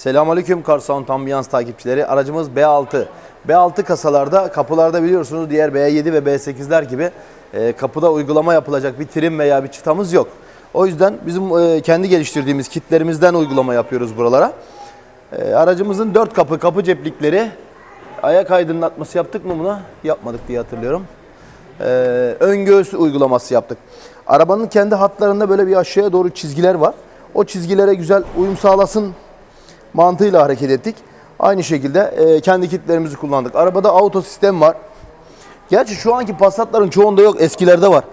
Selamünaleyküm Car Sound Ambiyans takipçileri. Aracımız B6. B6 kasalarda kapılarda biliyorsunuz diğer B7 ve B8'ler gibi e, kapıda uygulama yapılacak bir trim veya bir çıtamız yok. O yüzden bizim e, kendi geliştirdiğimiz kitlerimizden uygulama yapıyoruz buralara. E, aracımızın 4 kapı kapı ceplikleri ayak aydınlatması yaptık mı buna? Yapmadık diye hatırlıyorum. E, ön göğüs uygulaması yaptık. Arabanın kendi hatlarında böyle bir aşağıya doğru çizgiler var. O çizgilere güzel uyum sağlasın mantığıyla hareket ettik. Aynı şekilde e, kendi kitlerimizi kullandık. Arabada auto sistem var. Gerçi şu anki Passat'ların çoğunda yok. Eskilerde var.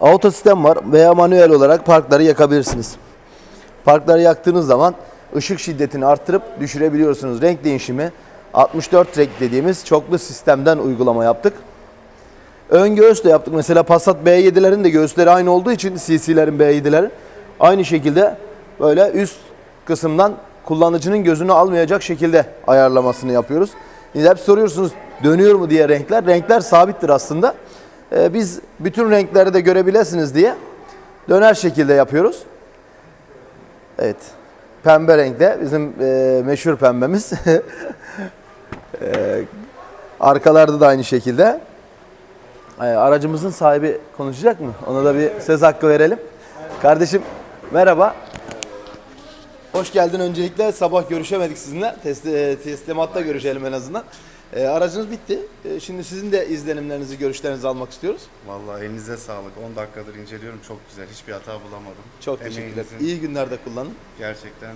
Auto sistem var veya manuel olarak parkları yakabilirsiniz. Parkları yaktığınız zaman ışık şiddetini arttırıp düşürebiliyorsunuz. Renk değişimi 64 renk dediğimiz çoklu sistemden uygulama yaptık. Ön göğüs de yaptık. Mesela Passat B7'lerin de göğüsleri aynı olduğu için CC'lerin B7'lerin aynı şekilde böyle üst kısımdan kullanıcının gözünü almayacak şekilde ayarlamasını yapıyoruz. Hep soruyorsunuz dönüyor mu diye renkler. Renkler sabittir aslında. Ee, biz bütün renkleri de görebilirsiniz diye döner şekilde yapıyoruz. Evet. Pembe renkte bizim e, meşhur pembemiz. Ee, arkalarda da aynı şekilde. Ee, aracımızın sahibi konuşacak mı? Ona da bir söz hakkı verelim. Kardeşim merhaba. Hoş geldin öncelikle. Sabah görüşemedik sizinle. E, teslimatta görüşelim en azından. E, aracınız bitti. E, şimdi sizin de izlenimlerinizi, görüşlerinizi almak istiyoruz. Vallahi elinize sağlık. 10 dakikadır inceliyorum. Çok güzel. Hiçbir hata bulamadım. Çok teşekkürler. Emeğinizin İyi günlerde kullanın. Gerçekten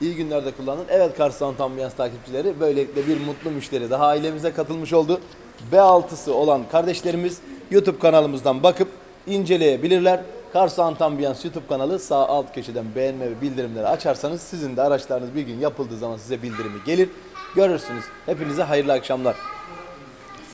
İyi günlerde kullanın. Evet Kars Sound Ambiyans takipçileri böylelikle bir mutlu müşteri daha ailemize katılmış oldu. B6'sı olan kardeşlerimiz YouTube kanalımızdan bakıp inceleyebilirler. Kars Sound Ambiyans YouTube kanalı sağ alt köşeden beğenme ve bildirimleri açarsanız sizin de araçlarınız bir gün yapıldığı zaman size bildirimi gelir. Görürsünüz. Hepinize hayırlı akşamlar.